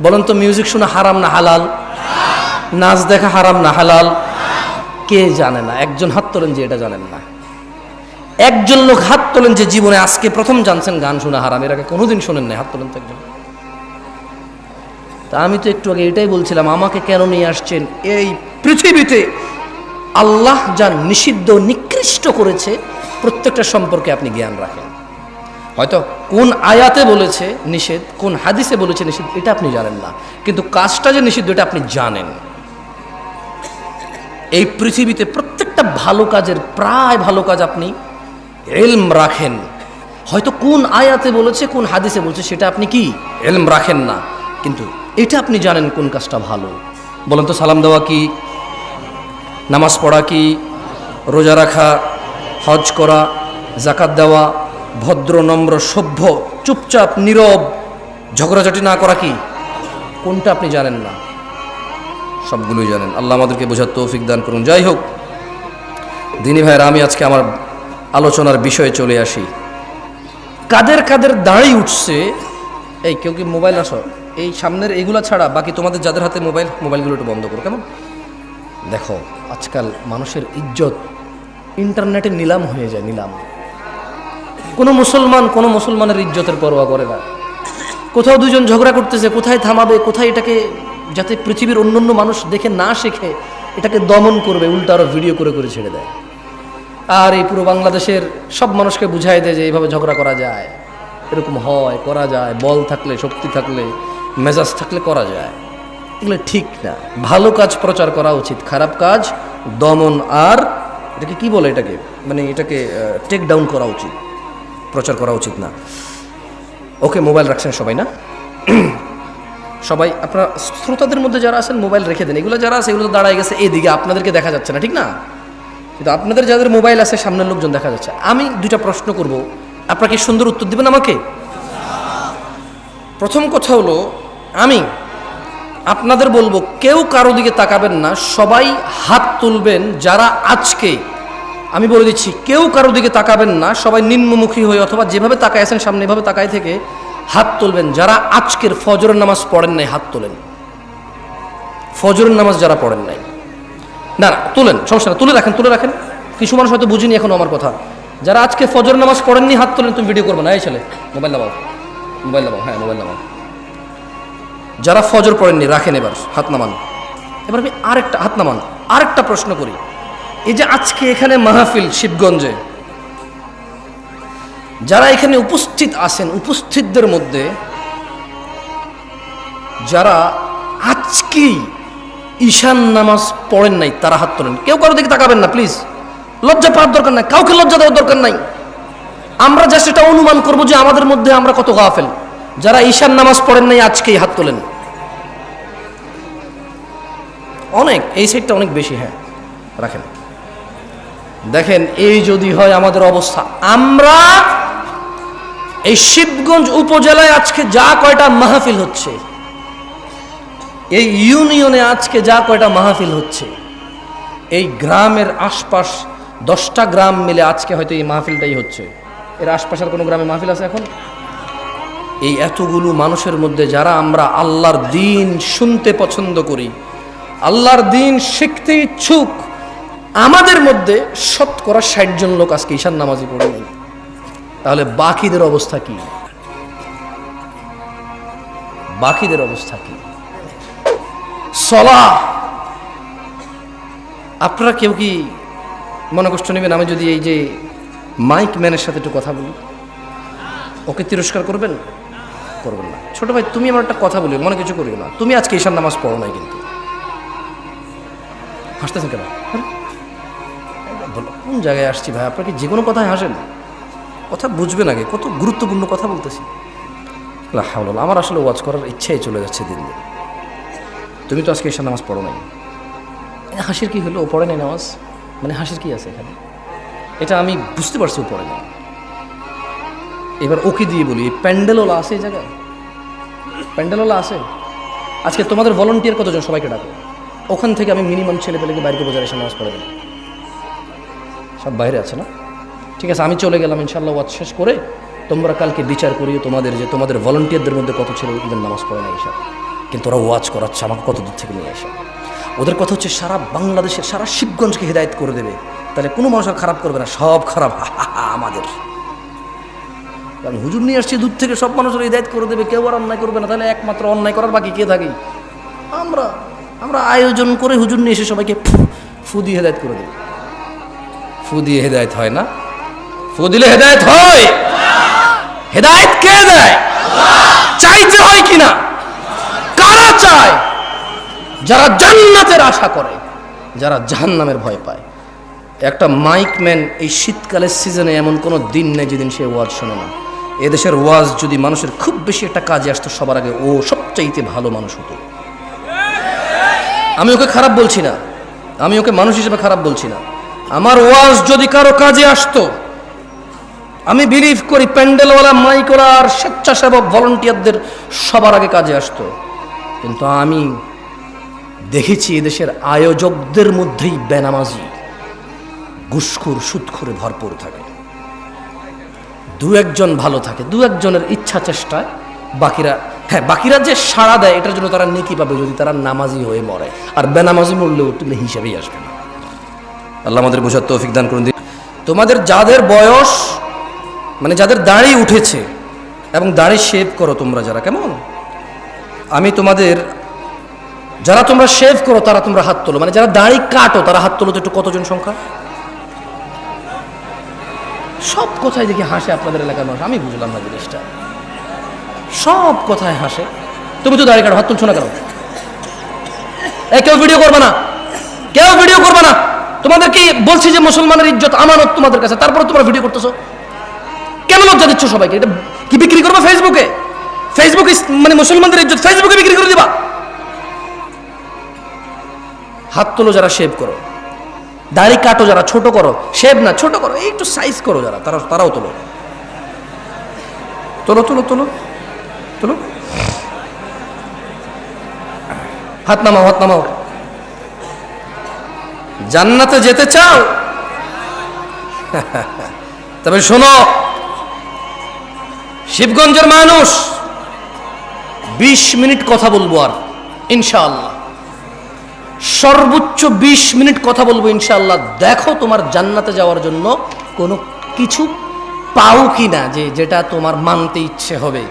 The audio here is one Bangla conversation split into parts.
বলেন তো মিউজিক শোনা হারাম না হালাল? নাচ দেখা হারাম না হালাল? কে জানে না? একজন হাত তোলেন যে এটা জানেন না। একজন লোক হাত তোলেন যে জীবনে আজকে প্রথম জানছেন গান শোনা হারাম, এর আগে কোনোদিন শোনেন নাই হাত তোলেন তো একজন। তা আমি তো একটু আগে এটাই বলছিলাম, আমাকে কেন নিয়ে আসছেন এই পৃথিবীতে? আল্লাহ যা নিষিদ্ধ নিকৃষ্ট করেছে, প্রত্যেকটা সম্পর্কে আপনি জ্ঞান রাখেন। হয়তো কোন আয়াতে বলেছে নিষেধ, কোন হাদিসে বলেছে নিষেধ, এটা আপনি জানেন না। কিন্তু কাজটা যে নিষিদ্ধ, এটা আপনি জানেন। এই পৃথিবীতে প্রত্যেকটা ভালো কাজের প্রায় ভালো কাজ আপনি এলম রাখেন। হয়তো কোন আয়াতে বলেছে, কোন হাদিসে বলছে, সেটা আপনি কি? এলম রাখেন না। কিন্তু এটা আপনি জানেন কোন কাজটা ভালো। বলেন তো সালাম দেওয়া কি? নামাজ পড়া কি? রোজা রাখা? হজ করা? জাকাত দেওয়া? ভদ্র, নম্র, সভ্য, চুপচাপ, নীরব, ঝগড়াঝাটি না করা কি? কোনটা আপনি জানেন না? সবগুলোই জানেন। আল্লাহ আমাদেরকে বোঝার তৌফিক দান করুন। যাই হোক, দিনী ভাইয়ের, আমি আজকে আমার আলোচনার বিষয়ে চলে আসি। কাদের কাদের দাঁড়ি উঠছে? এই, কেউ কি মোবাইল আসো? এই সামনের এগুলা ছাড়া বাকি তোমাদের যাদের হাতে মোবাইল, মোবাইলগুলো একটু বন্ধ করো, কেমন? দেখো, আজকাল মানুষের ইজ্জত ইন্টারনেটে নিলাম হয়ে যায়, নিলাম। কোনো মুসলমান কোনো মুসলমানের ইজ্জতের পরোয়া করে না। কোথাও দুজন ঝগড়া করতেছে, কোথায় থামাবে, কোথায় এটাকে যাতে পৃথিবীর অন্যান্য মানুষ দেখে না শেখে, এটাকে দমন করবে, উল্টা আরও ভিডিও করে করে ছেড়ে দেয়। আর এই পুরো বাংলাদেশের সব মানুষকে বুঝাই দেয় যে এইভাবে ঝগড়া করা যায়। এরকম হয়, করা যায়, বল থাকলে, শক্তি থাকলে, মেজাজ থাকলে করা যায়। এগুলো ঠিক না। ভালো কাজ প্রচার করা উচিত, খারাপ কাজ, দমন আর এটাকে কি বলে এটাকে? মানে এটাকে টেক ডাউন করা উচিত। প্রচার করা উচিত না। ওকে, মোবাইল রাখছেন সবাই, না? সবাই, আপনার শ্রোতাদের মধ্যে যারা আছেন, মোবাইল রেখে দেন। এগুলো যারা আছে, এগুলো দাঁড়ায় গেছে এদিকে, আপনাদেরকে দেখা যাচ্ছে না, ঠিক না? কিন্তু আপনাদের যাদের মোবাইল আছে, সামনের লোকজন দেখা যাচ্ছে। আমি দুইটা প্রশ্ন করব। আপনারা কি সুন্দর উত্তর দেবেন আমাকে? প্রথম কথা হলো, আমি আপনাদের বলব, কেউ কারও দিকে তাকাবেন না। সবাই হাত তুলবেন যারা আজকে আমি বলে দিচ্ছি, কেউ কারও দিকে তাকাবেন না, সবাই নিম্নমুখী হয়ে অথবা যেভাবে তাকায় আছেন সামনে, এভাবে তাকায় থেকে হাত তুলবেন। যারা আজকের ফজরের নামাজ পড়েন নাই, হাত তোলেন। ফজরের নামাজ যারা পড়েন নাই। না না, তুলেন, সমস্যা না, তুলে রাখেন তুলে রাখেন। কিছু মানুষ হয়তো বুঝিনি এখন আমার কথা। যারা আজকে ফজর নামাজ পড়েননি হাত তোলেন, তুমি ভিডিও করবে না। এই ছেলে মোবাইল নামাও মোবাইল নামাও হ্যাঁ মোবাইল নামাও। যারা ফজর পড়েননি রাখেন এবার, হাত নামান। এবার আমি আরেকটা, হাত নামান, আরেকটা প্রশ্ন করি। এই যে আজকে এখানে মাহফিল শিবগঞ্জে, যারা এখানে উপস্থিত আছেন, উপস্থিতদের মধ্যে যারা আজকেই ঈশান নামাজ পড়েন নাই, তারা হাত তোলেন। কেউ কারও দিকে তাকাবেন না প্লিজ লজ্জা পাওয়ার দরকার নাই, কাউকে লজ্জা দেওয়ার দরকার নাই। আমরা যা সেটা অনুমান করব যে আমাদের মধ্যে আমরা কত গাফেল। যারা ঈশান নামাজ পড়েন নাই, আজকেই হাত তোলেন। অনেক, এই সাইডটা অনেক বেশি হ্যাঁ রাখেন। দেখেন, এই যদি হয় আমাদের অবস্থা। আমরা এই শিবগঞ্জ উপজেলায় আজকে যা কয়টা মাহফিল হচ্ছে, এই ইউনিয়নে আজকে যা কয়টা মাহফিল হচ্ছে, এই গ্রামের আশপাশ দশটা গ্রাম মিলে আজকে হয়তো এই মাহফিলটাই হচ্ছে। এর আশপাশের কোনো গ্রামে মাহফিল আছে এখন? এই এতগুলো মানুষের মধ্যে যারা আমরা আল্লাহর দিন শুনতে পছন্দ করি, আল্লাহর দিন শিখতে ইচ্ছুক আমাদের মধ্যে শতকরা ষাট জন লোক আজকে ঈশান নামাজি পড়ে নেই তাহলে বাকিদের অবস্থা কি? বাকিদের অবস্থা কি? সলা আপনারা কেউ কি মনে কষ্ট নেবেন? আমি যদি এই যে মাইক ম্যানের সাথে একটু কথা বলি। ওকে তিরস্কার করবেন? করবেন না। ছোট ভাই, তুমি আমার একটা কথা বলি মনে কিছু করিও না। তুমি আজকে ঈশান নামাজ পড়ো নাই কিন্তু। হাসতেছেন কেন? কোন জায়গায় আসছি ভাই? আপনার কি যে কোনো কথায় হাসেন? কথা বুঝবেন আগে। কত গুরুত্বপূর্ণ কথা বলতেছি। লা হাওলা, আমার আসলে ওয়াজ করার ইচ্ছাই চলে যাচ্ছে দিন দিন। তুমি তো আজকে ঈশান নামাজ পড়ো নাই। হাসির কি হলো? ও পড়ে নাই নামাজ? মানে হাসির কি আছে এখানে? এটা আমি বুঝতে পারছি ও পড়ে নাই। এবার ওকে দিয়ে বলি প্যান্ডেলওয়ালা আছে এই জায়গায়? প্যান্ডেলওয়ালা আছে? আজকে তোমাদের ভলেন্টিয়ার কতজন সবাইকে ডাকো? ওখান থেকে আমি মিনিমাম ছেলে পেলেকে বাইরে বোঝার এসে নামাজ পড়ে দেবো সব বাইরে আছে না? ঠিক আছে আমি চলে গেলাম ইনশাল্লাহ ওয়াজ শেষ করে তোমরা কালকে বিচার করিও তোমাদের যে তোমাদের ভলেন্টিয়ারদের মধ্যে কত ছেলে ঈদের নামাজ পড়ে না এইসব কিন্তু ওরা ওয়াজ করাচ্ছে আমাকে কত দূর থেকে নিয়ে এসে ওদের কথা হচ্ছে সারা বাংলাদেশের সারা শিবগঞ্জকে হৃদায়ত করে দেবে। তাহলে কোনো মানুষ আর খারাপ করবে না সব খারাপ। আমাদের। কারণ হুজুর নিয়ে আসছে দূর থেকে সব মানুষের হৃদায়ত করে দেবে কেউ আর অন্যায় করবে না। তাহলে একমাত্র অন্যায় করার বাকি কে থাকে? আমরা আমরা আয়োজন করে হুজুর নিয়ে এসে সবাইকে ফু, ফু দিয়ে হেদায়ত করে দেবে। ফু দিয়ে হেদায়ত হয় না? ফু দিলে হেদায়ত হয়। হেদায়ত কে দেয়? চাইতে হয় কিনা? কারা চায়? যারা জান্নাতের আশা করে, যারা জাহান্নামের ভয় পায়। একটা মাইকম্যান এই শীতকালের সিজনে এমন কোনো দিন নেই যেদিন সে ওয়াজ শোনে না। এদেশের ওয়াজ যদি মানুষের খুব বেশি একটা কাজে আসতো, সবার আগে ও সবচাইতে ভালো মানুষ হতো। আমি ওকে খারাপ বলছি না। আমি ওকে মানুষ হিসেবে খারাপ বলছি না। আমার ওয়াজ যদি কারও কাজে আসতো, আমি বিলিভ করি প্যান্ডেলওয়ালা, মাইকওয়ালা আর স্বেচ্ছাসেবক ভলেন্টিয়ারদের সবার আগে কাজে আসতো। কিন্তু আমি দেখেছি এদেশের আয়োজকদের মধ্যেই বেনামাজি, ঘুষখুর, সুদখুরে ভরপুর থাকে। দু একজন ভালো থাকে, দু একজনের ইচ্ছা চেষ্টায় বাকিরা হ্যাঁ বাকিরা যে সাড়া দেয়, এটার জন্য তারা নেকি পাবে যদি তারা নামাজি হয়ে মরে। আর বেনামাজি মরলেও তুমি হিসাবেই আসবে না। আল্লাহ আমাদের বোঝার তৌফিক দান করুন। দিন তোমাদের যাদের বয়স মানে যাদের দাড়ি উঠেছে এবং দাড়ি শেভ করো তোমরা যারা, কেমন? আমি তোমাদের, যারা তোমরা শেভ করো তারা তোমরা হাত তোলো। মানে যারা দাড়ি কাটো তারা হাত তোলো তো একটু কতজন সংখ্যা? সব কথায় দেখি হাসে আপনাদের এলাকার মানুষ। আমি বুঝলাম না জিনিসটা। সব কথায় হাসে। তুমি তো দাড়ি কাটো, হাত তুলছো না কেন? কেউ ভিডিও করবে না। কেউ ভিডিও করবে না। তোমাদের কি বলছি যে মুসলমানের ইজ্জত আমানত তোমাদের কাছে, তারপরে তোমরা ভিডিও করতেছো। কেন লজ্জা দিচ্ছ সবাইকে? এটা কি বিক্রি করবে ফেসবুকে ফেসবুকে মানে মুসলমানদের ইজ্জত ফেসবুকে বিক্রি করে দিবা। হাত তোলো যারা শেভ করো। দাড়ি কাটো যারা ছোট করো। শেভ না, ছোট করো একটু সাইজ করো যারা, তারা তারাও তোলো। তোলো তোলো তোলো। তোলো। হাত নামাও হাত নামাও। জান্নাতে যেতে চাও? তবে শোনো, শিবগঞ্জের মানুষ বিশ মিনিট কথা বলব আর, ইনশাআল্লাহ। সর্বোচ্চ বিশ মিনিট কথা বলব, ইনশাআল্লাহ। দেখো তোমার জান্নাতে যাওয়ার জন্য কোনো কিছু পাও কি না, যে যেটা তোমার মানতে ইচ্ছে হবে,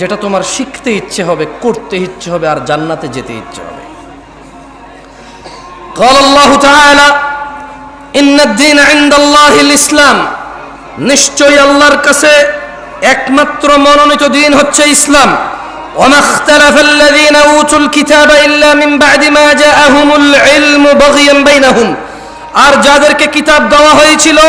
যেটা তোমার শিখতে ইচ্ছে হবে, করতে ইচ্ছে হবে, আর জান্নাতে যেতে ইচ্ছে হবে। قال الله تعالى إن الدين عند الله الإسلام নিশ্চয়ই আল্লাহর কাছে একমাত্র মনোনীত দিন হচ্ছে ইসলাম وما اختلف الذين اوتوا الكتاب الا من بعد ما جاءهم العلم بغيا بينهم আর যাদেরকে কিতাব দেওয়া হয়েছিল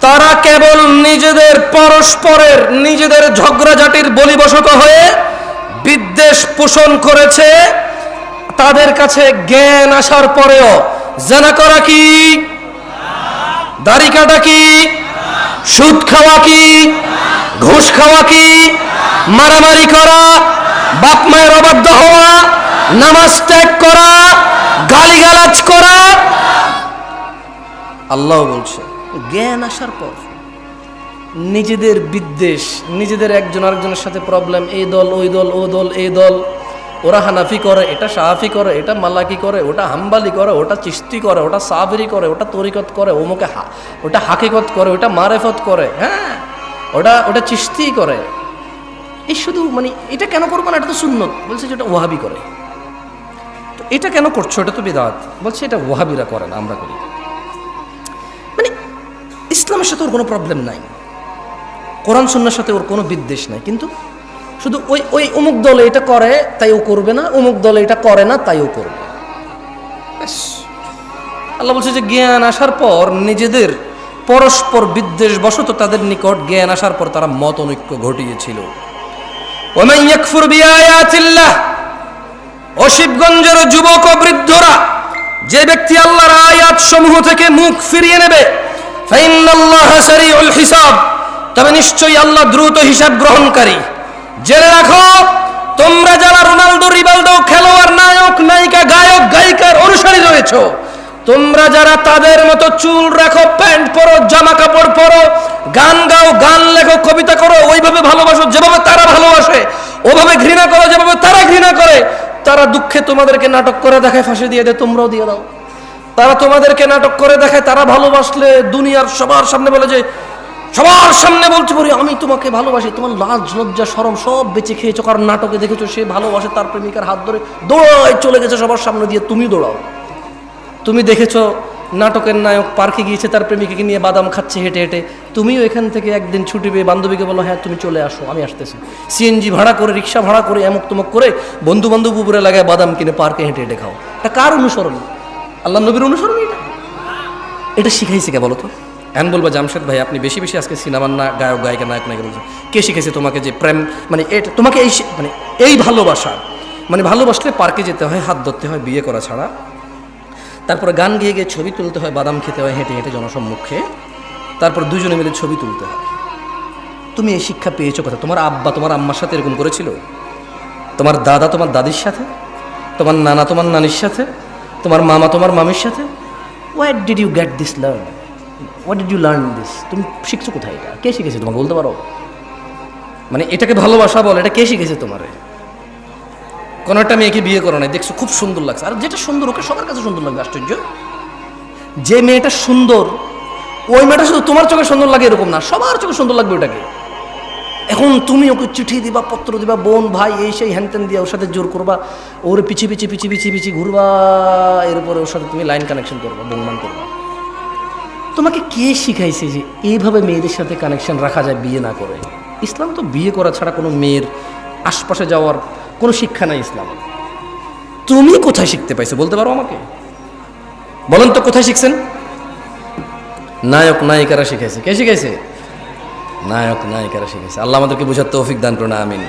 তারা কেবল নিজেদের পরস্পরের নিজেদের ঝগড়াঝাটির বলিবশত হয়ে বিদ্বেষ পোষণ করেছে তাদের কাছে জ্ঞান আসার পরেও জানা করা কি? দাড়ি কাটা কি? সুদ খাওয়া কি? ঘুষ খাওয়া কি? মারামারি করা? বাপ মায়ের অবাধ্য হওয়া? নামাজ ত্যাগ করা? গালিগালাজ করা? আল্লাহ বলছে, জ্ঞান আসার পর নিজেদের বিদ্বেষ, নিজেদের একজন আরেকজনের সাথে প্রবলেম এই দল, ওই দল, ও দল এই দল ওরা হানাফি করে, এটা সাহাফি করে, এটা মালাকি করে, ওটা হাম্বালি করে, ওটা চিস্তি করে, ওটা সাবরি করে, ওটা তরিকত করে ওমুকে হা, ওটা হাকিকত করে, ওটা মারেফত করে হ্যাঁ? ওটা ওটা চিস্তি করে। এই শুধু মানে এটা কেন করব না? এটা তো সুন্নত। বলছে যে ওটা ওয়াহাবি করে। তো এটা কেন করছ? এটা তো বিদাত। বলছে এটা ওয়াহাবিরা করে না, আমরা করি। মানে ইসলামের সাথে ওর কোনো প্রবলেম নাই। কোরআন সন্ন্যার সাথে ওর কোনো বিদ্বেষ নাই। কিন্তু শুধু ওই ওই অমুক দলে এটা করে তাই ও করবে না। অমুক দলে এটা করে না তাই ও করবে। আল্লাহ বলছে যে, জ্ঞান আসার পর নিজেদের পরস্পর বিদ্বেষ বশত তাদের নিকট জ্ঞান আসার পর তারা মত অনৈক্য ঘটিয়েছিল ও যুবক ও বৃদ্ধরা, যে ব্যক্তি আল্লাহর আয়াত সমূহ থেকে মুখ ফিরিয়ে নেবে হিসাব। তবে নিশ্চয়ই আল্লাহ দ্রুত হিসাব গ্রহণকারী। জেনে রাখো, তোমরা যারা রোনালদো, রিবালদো খেলোয়াড়, নায়ক, নায়িকা, গায়ক, গায়িকার অনুসারী রয়েছ, তোমরা যারা তাদের মতো চুল রাখো, প্যান্ট পরো, জামা কাপড় পরো, গান গাও, গান লেখো, কবিতা করো, ওইভাবে ভালোবাসো যেভাবে তারা ভালোবাসে, ওভাবে ঘৃণা করো যেভাবে তারা ঘৃণা করে, তারা দুঃখে তোমাদেরকে নাটক করে দেখায়, ফাঁসি দিয়ে দেয়, তোমরাও দিয়ে দাও। তারা তোমাদেরকে নাটক করে দেখায়, তারা ভালোবাসলে দুনিয়ার সবার সামনে বলে যে সবার সামনে বলতে পারি, আমি তোমাকে ভালোবাসি, তোমার লাজ, লজ্জা সরম সব বেঁচে খেয়েছো, কারণ নাটকে দেখেছ সে ভালোবাসে তার প্রেমিকার হাত ধরে দৌড়ায় চলে গেছে সবার সামনে দিয়ে, তুমি দৌড়াও। তুমি দেখেছ নাটকের নায়ক পার্কে গিয়েছে তার প্রেমিকাকে নিয়ে বাদাম খাচ্ছে হেঁটে হেঁটে। তুমিও এখান থেকে একদিন ছুটি পেয়ে বান্ধবীকে বলো হ্যাঁ তুমি চলে আসো, আমি আসতেছি। সিএনজি ভাড়া করে, রিক্সা ভাড়া করে এমক তমক করে বন্ধু বান্ধব উপরে লাগায় বাদাম কিনে পার্কে হেঁটে হেঁটে খাও। এটা কার অনুসরণ? আল্লাহ নবীর অনুসরণ এটা? এটা শিখাইছে কে বলো তো? এন বলবা জামশেদ ভাই, আপনি বেশি বেশি আজকে সিনেমার না, গায়ক, গায়িকা নায়ক নায়িকা বলছেন। কে শিখেছে তোমাকে যে প্রেম? মানে এটা তোমাকে এই মানে এই ভালোবাসা। মানে ভালোবাসলে পার্কে যেতে হয়, হাত ধরতে হয়, বিয়ে করা ছাড়া। তারপরে গান গেয়ে গিয়ে ছবি তুলতে হয়, বাদাম খেতে হয়, হেঁটে হেঁটে জনসম্মুখে। তারপর দুজনে মিলে ছবি তুলতে হয়। তুমি এই শিক্ষা পেয়েছ কথা তোমার আব্বা তোমার আম্মার সাথে এরকম করেছিল? তোমার দাদা তোমার দাদির সাথে? তোমার নানা তোমার নানির সাথে? তোমার মামা তোমার মামির সাথে? What did you get this learn what did you learn this তুমি শিখছো কোথায় এটা? কে শিখেছে তোমাকে বলতে পারো? মানে এটাকে ভালোবাসা বল, এটা কে শিখেছে তোমারে? কোনো একটা মেয়েকে বিয়ে করো নাই, দেখছ খুব সুন্দর লাগছে। আর যেটা সুন্দর, ওকে সবার কাছে সুন্দর লাগবে, আশ্চর্য। যে মেয়েটা সুন্দর, ওই মেয়েটা শুধু তোমার চোখে সুন্দর লাগে এরকম না, সবার চোখে সুন্দর লাগবে ওটাকে। এখন তুমি ওকে চিঠি দিবা, পত্র দিবা, বোন, ভাই, এই সেই হ্যানত্যান দিয়ে ওর সাথে জোর করবা, ওর পিছি পিছি পিছি পিছি পিছি ঘুরবা, এরপরে ওর সাথে তুমি লাইন কানেকশন করবা বংমান করবা। তোমাকে কে শিখাইছে যে এইভাবে মেয়েদের সাথে কানেকশন রাখা যায় বিয়ে না করে? ইসলাম তো বিয়ে করা ছাড়া কোনো মেয়ের আশপাশে যাওয়ার কোনো শিক্ষা নাই ইসলাম। তুমি কোথায় শিখতে পাইছো বলতে পারো আমাকে? বলেন তো কোথায় শিখছেন? নায়ক, নায়িকারা শিখাইছে। কে শিখাইছে? নায়ক, নায়িকারা শিখেছে আল্লাহ আমাদেরকে বোঝার তৌফিক দান করুন, আমিন।